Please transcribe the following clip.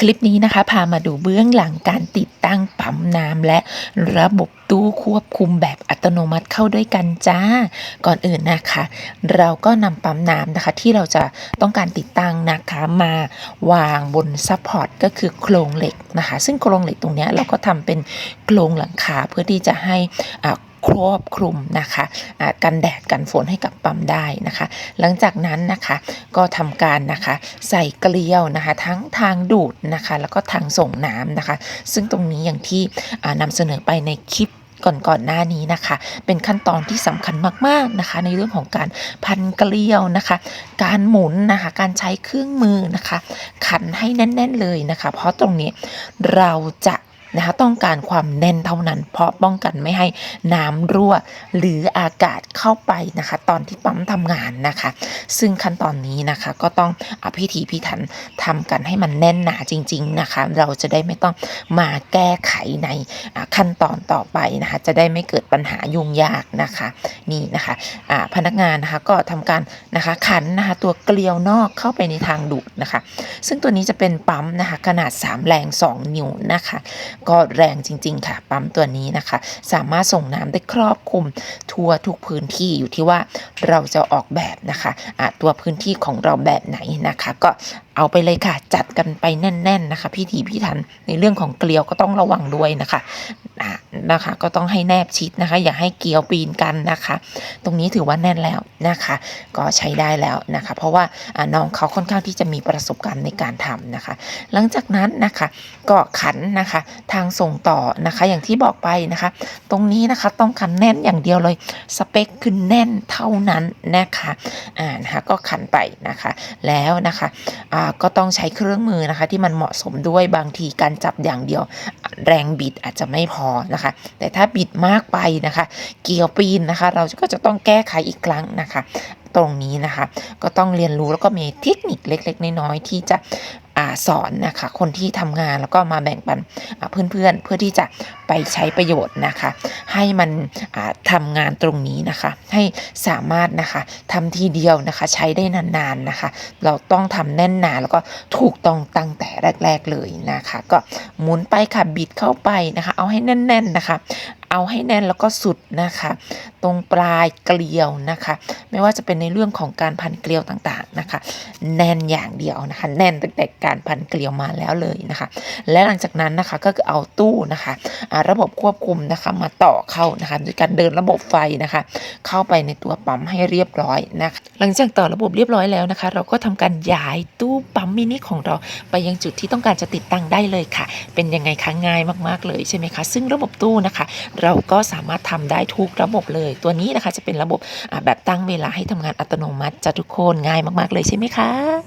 คลิปนี้นะคะ พามาดูเบื้องหลังการติดตั้งปั๊มน้ำและระบบตู้ควบคุมแบบอัตโนมัติเข้าด้วยกันจ้า ก่อนอื่นนะคะ เราก็นำปั๊มน้ำนะคะ ที่เราจะต้องการติดตั้งนะคะมาวางบนซัพพอร์ตก็คือโครงเหล็กนะคะ ซึ่งโครงเหล็กตรงนี้เราก็ทำเป็นโครงหลังคาเพื่อที่จะให้อ่า ครอบคลุมนะคะอ่ากันแดดกันฝนให้กับปั๊มได้นะคะ หลังจากนั้นนะคะก็ทำการนะคะใส่เกลียวนะคะ ทั้งทางดูดนะคะ แล้วก็ทางส่งน้ำนะคะ ซึ่งตรงนี้อย่างที่อ่านำเสนอไปในคลิปก่อนๆหน้านี้นะคะ เป็นขั้นตอนที่สำคัญมากๆนะคะ ในเรื่องของการพันเกลียวนะคะ การหมุนนะคะ การใช้เครื่องมือนะคะ ขันให้แน่น ๆ เลยนะคะ เพราะตรงนี้เราจะ นะคะต้องการความแน่นเท่านั้น เพราะป้องกันไม่ให้น้ำรั่ว หรืออากาศเข้าไปนะคะ ตอนที่ปั๊มทำงานนะคะ ซึ่งขั้นตอนนี้นะคะก็ต้องอพิถีพิถันทำกันให้มันแน่นหนาจริง ๆนะคะ เราจะได้ไม่ต้องมาแก้ไขในขั้นตอนต่อไปนะคะ จะได้ไม่เกิดปัญหายุ่งยากนะคะนี่นะคะพนักงานนะคะก็ทำการนะคะขันนะคะตัวเกลียวนอกเข้าไปในทางดูดนะคะ ซึ่งตัวนี้จะเป็นปั๊มนะคะขนาด 3 แรง 2 นิ้วนะคะก็แรงจริง ๆ ค่ะ ปั๊มตัวนี้นะคะ สามารถส่งน้ำได้ครอบคลุมทั่วทุกพื้นที่อยู่ที่ว่าเราจะออกแบบนะคะะตัวพื้นที่ของเราแบบไหนนะคะ ก็เอาไปเลยค่ะ จัดกันไปแน่น ๆนะคะ พี่ถีพี่ทันในเรื่องของเกลียวก็ต้องระวังด้วยนะคะอะนะคะ ก็ต้องให้แนบชิดนะคะ อย่าให้เกลียวปีนกันนะคะ ตรงนี้ถือว่าแน่นแล้วนะคะ ก็ใช้ได้แล้วนะคะ เพราะว่าน้องเขาค่อนข้างที่จะมีประสบการณ์ในการทำนะคะ หลังจากนั้นนะคะก็ขันนะคะ ทางส่งต่อนะคะ อย่างที่บอกไปนะคะ ตรงนี้นะคะต้องขันแน่นอย่างเดียวเลยสเปคคือแน่นเท่านั้นนะคะอ่านะคะก็ขันไปนะคะ แล้วนะคะอ่าก็ต้องใช้เครื่องมือนะคะ ที่มันเหมาะสมด้วยบางทีการจับอย่างเดียว แรงบิดอาจจะไม่พอนะคะ แต่ถ้าบิดมากไปนะคะ เกี่ยวปีนนะคะ เราก็จะต้องแก้ไขอีกครั้งนะคะ ตรงนี้นะคะ ก็ต้องเรียนรู้แล้วก็มีเทคนิคเล็ก ๆ น้อยๆที่จะ อสอนนะคะ คนที่ทำงานแล้วก็มาแบ่งปันอ่าเพื่อนๆเพื่อที่จะไปใช้ประโยชน์นะคะ ให้มันอ่าทำงานตรงนี้นะคะ ให้สามารถนะคะทำทีเดียวนะคะใช้ได้นานๆนะคะ เราต้องทำแน่นหนาแล้วก็ถูกต้องตั้งแต่แรก ๆเลยนะคะ ก็หมุนไปค่ะบิดเข้าไปนะคะ เอาให้แน่น ๆนะคะ เอาให้แน่นแล้วก็สุดนะคะ ตรงปลายเกลียวนะคะ ไม่ว่าจะเป็นในเรื่องของการพันเกลียวต่างๆนะคะ แน่นอย่างเดียวนะคะ แน่นตั้งแต่การพันเกลียวมาแล้วเลยนะคะ และหลังจากนั้นนะคะก็คือเอาตู้นะคะอ่าระบบควบคุมนะคะมาต่อเข้านะคะโดยการเดินระบบไฟนะคะ เข้าไปในตัวปั๊มให้เรียบร้อยนะคะ หลังจากต่อระบบเรียบร้อยแล้วนะคะ เราก็ทำการย้ายตู้ปั๊มมินิของเราไปยังจุดที่ต้องการจะติดตั้งได้เลยค่ะ เป็นยังไงคะง่ายมากๆเลยใช่ไหมคะ ซึ่งระบบตู้นะคะเราก็สามารถทำได้ทุกระบบเลย ตัวนี้นะคะจะเป็นระบบแบบตั้งเวลาให้ทำงานอัตโนมัติจะทุกคนง่ายมาก ๆ เลยใช่ไหมคะ